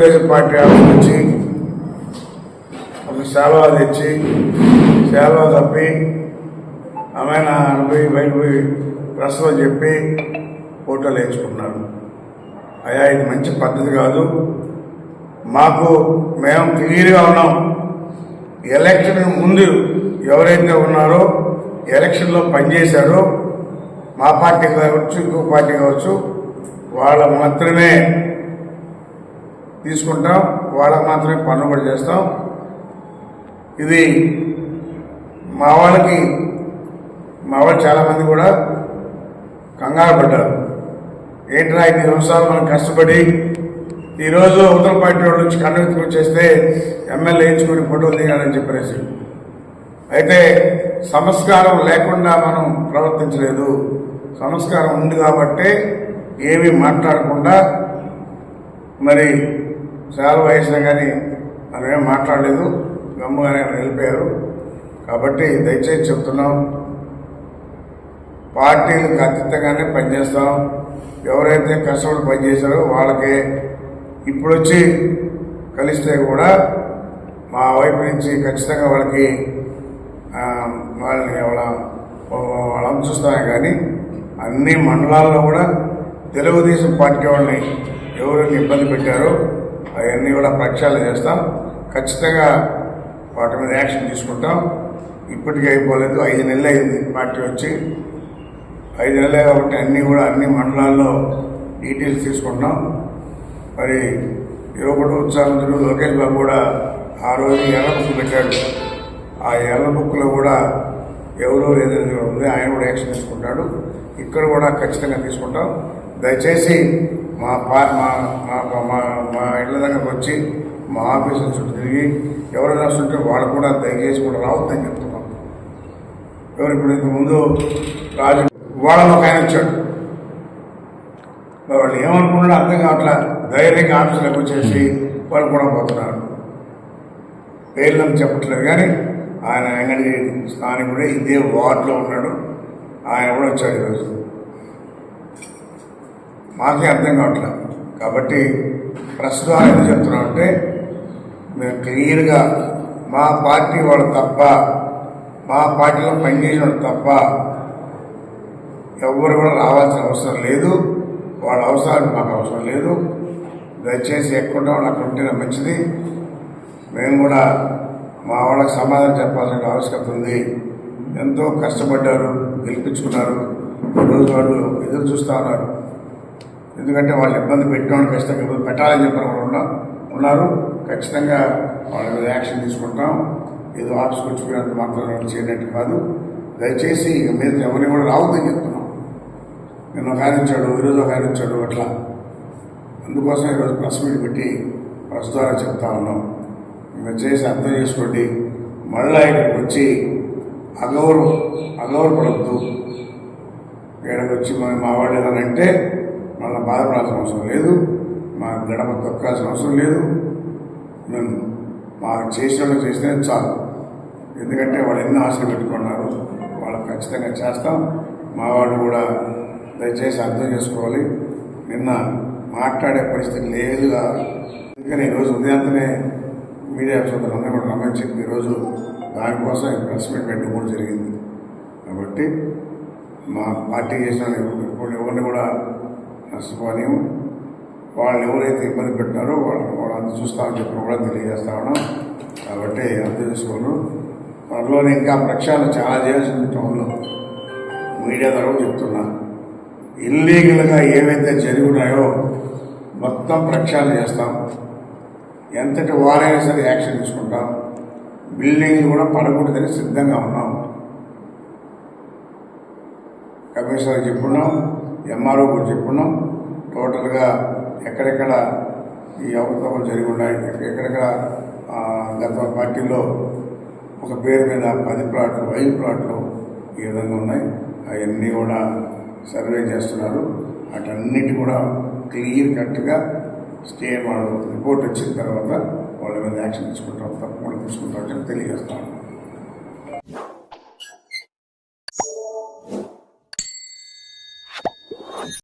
Telugu Desam party office నుంచి ఒక శాలువా తెచ్చి సేవ తప్పి ఆమె పోయి బయట పోయి ప్రెస్లో చెప్పి ఫోటోలు వేయించుకుంటున్నారు. అయ్యా ఇది మంచి పద్ధతి కాదు. మాకు మేము క్లియర్గా ఉన్నాం. ఎలక్షన్ ముందు ఎవరైతే ఉన్నారో ఎలక్షన్లో పనిచేశారో మా పార్టీ కావచ్చు ఇంకో పార్టీ కావచ్చు వాళ్ళ మాత్రమే తీసుకుంటాం. వాళ్ళకి మాత్రమే పన్ను కూడా చేస్తాం. ఇది మా వాళ్ళకి మా వాళ్ళు చాలామంది కూడా కంగారు పడ్డారు. ఏంట్రా ఐదు సంవత్సరాలు మనం కష్టపడి ఈరోజు ఉత్తర పార్టీ వాళ్ళు నుంచి కండక్ట్ చేస్తే ఎమ్మెల్యే వేయించుకొని ఫోటోలు దిగాలని చెప్పేసి. అయితే సంస్కారం లేకుండా మనం ప్రవర్తించలేదు. సంస్కారం ఉంది కాబట్టే ఏమీ మాట్లాడకుండా మరి చాలా వయసు కానీ మనమేం మాట్లాడలేదు. గమ్ముగానే నిలిపారు. కాబట్టి దయచేసి చెప్తున్నాం. పార్టీలు ఖచ్చితంగానే పనిచేస్తాం. ఎవరైతే కష్టపడి పనిచేశారో వాళ్ళకే ఇప్పుడు వచ్చి కలిస్తే కూడా మా వైపు నుంచి ఖచ్చితంగా వాళ్ళకి వాళ్ళని వాళ్ళ వాళ్ళని చూస్తామే కానీ అన్ని మండలాల్లో కూడా తెలుగుదేశం పార్టీ వాళ్ళని ఎవరైనా ఇబ్బంది పెట్టారో అవన్నీ కూడా ప్రక్షాళన చేస్తాం. ఖచ్చితంగా వాటి మీద యాక్షన్ తీసుకుంటాం. ఇప్పటికీ అయిపోలేదు. ఐదు నెలలు అయింది పార్టీ వచ్చి. ఐదు నెలలే కాబట్టి అన్నీ కూడా అన్ని మండలాల్లో డీటెయిల్స్ తీసుకుంటున్నాం. మరి యువకుడు ఉత్సాహంతుడు లోకేష్ బాబు కూడా ఆ రోజు ఎర్ర బుక్ పెట్టాడు. ఆ ఎర్ర బుక్లో కూడా ఎవరో ఏదైనా ఉంది ఆయన కూడా యాక్షన్ తీసుకుంటాడు. ఇక్కడ కూడా ఖచ్చితంగా తీసుకుంటాం. దయచేసి మా పా మా మా మా మా ఇళ్ళ దగ్గరకు వచ్చి మా ఆఫీసుల చుట్టూ తిరిగి ఎవరైనా వస్తుంటే వాళ్ళు కూడా దయచేసి కూడా రావద్దని చెప్తున్నాం. ఎవరు ఇప్పుడు ఇంతకుముందు రాజు వాళ్ళని ఒక ఆయన వచ్చాడు. వాళ్ళు ఏమనుకున్నాడో అర్థం కావట్లా ధైర్యంగా ఆఫీసులకు వచ్చేసి వాళ్ళు కూడా పోతున్నారు. పేర్లను చెప్పట్లేదు కానీ ఆయన అంగడి స్థానికుడే ఇదే వార్డులో ఉన్నాడు. ఆయన కూడా వచ్చాడు ఈరోజు. మాకే అర్థం కావట్లేదు కాబట్టి ప్రస్తుతం ఆయన చెప్తున్నామంటే మేము క్లియర్గా మా పార్టీ వాళ్ళు తప్ప మా పార్టీలో పనిచేసిన వాళ్ళు తప్ప ఎవ్వరు కూడా రావాల్సిన అవసరం లేదు. వాళ్ళ అవసరాలు మాకు అవసరం లేదు. దయచేసి ఎక్కడ నాకు అక్కడ ఉంటేనే మంచిది. మేము కూడా మా వాళ్ళకి సమాధానం చెప్పాల్సిన ఆవశ్యకత ఉంది. ఎంతో కష్టపడ్డారు గెలిపించుకున్నారు. రోజు వాళ్ళు ఎదురు చూస్తూ ఉన్నారు. ఎందుకంటే వాళ్ళు ఇబ్బంది పెట్టిన ఖచ్చితంగా ఇబ్బంది పెట్టాలని చెప్పిన వాళ్ళు ఉన్నారు. ఖచ్చితంగా వాళ్ళ మీద యాక్షన్ తీసుకుంటాం. ఏదో ఆఫీస్కి వచ్చిపోయినంత మాత్రం వాళ్ళు చేయనట్టు కాదు. దయచేసి ఇక మీద ఎవరిని కూడా రావద్దని చెప్తున్నాం. నిన్న ఒక ఆయన వచ్చాడు ఈరోజు ఒక ఆయన వచ్చాడు అట్లా. అందుకోసం ఈరోజు ప్రెస్ మీట్ పెట్టి ప్రెస్ ద్వారా చెప్తా ఉన్నాం. ఇంకా చేసి అర్థం చేసుకోండి. మళ్ళా ఇక్కడికి వచ్చి అగౌరవ అగౌరపడద్దు ఇక్కడికి వచ్చి మా మా వాళ్ళు ఏదైనా అంటే మళ్ళీ బాధపడాల్సిన అవసరం లేదు. మా గడప తొక్కాల్సిన అవసరం లేదు. మేము మా చేసిన వాళ్ళు చేసినా చాలు. ఎందుకంటే వాళ్ళు ఎన్నో ఆశలు పెట్టుకున్నారు. వాళ్ళకి ఖచ్చితంగా చేస్తాం. మా వాళ్ళు కూడా దయచేసి అర్థం చేసుకోవాలి. నిన్న మాట్లాడే పరిస్థితి లేదుగా అందుకని ఈరోజు ఉదయంతనే మీడియా సోదరులందరూ కూడా రమ్మని చెప్పి ఈరోజు దానికోసం ప్రెస్ మీట్ పెట్టడం కూడా జరిగింది. కాబట్టి మా పార్టీ చేసిన ఎవరిని కూడా నష్టపోలేము వాళ్ళు ఎవరైతే ఇబ్బంది పెట్టారో వాళ్ళు వాళ్ళంతా చూస్తామని చెప్పి కూడా తెలియజేస్తా ఉన్నాం. కాబట్టి అర్థం చేసుకోను త్వరలోనే ఇంకా ప్రక్షాళన చాలా చేయాల్సింది టౌన్లో. మీడియా ద్వారా చెప్తున్నా. ఇల్లీగల్గా ఏవైతే జరిగినాయో మొత్తం ప్రక్షాళన చేస్తాం. ఎంతటి వారైనా సరే యాక్షన్ తీసుకుంటాం. బిల్డింగ్లు కూడా పడకూడదని సిద్ధంగా ఉన్నాం. కమిషనర్ చెప్పున్నాం. ఎంఆర్ఓ కూడా చెప్పున్నాం టోటల్గా ఎక్కడెక్కడ ఈ అవకతవకలు జరిగి ఉన్నాయి ఎక్కడెక్కడ గత పార్టీలో ఒక పేరు మీద పది ప్లాట్లు ఐదు ప్లాట్లు ఈ విధంగా ఉన్నాయి. అవన్నీ కూడా సర్వే చేస్తున్నారు. వాటన్నిటి కూడా క్లియర్ కట్గా స్టే వాళ్ళు రిపోర్ట్ వచ్చిన తర్వాత వాళ్ళ మీద యాక్షన్ తీసుకుంటాం తప్పకుండా తీసుకుంటామని చెప్పి తెలియజేస్తాను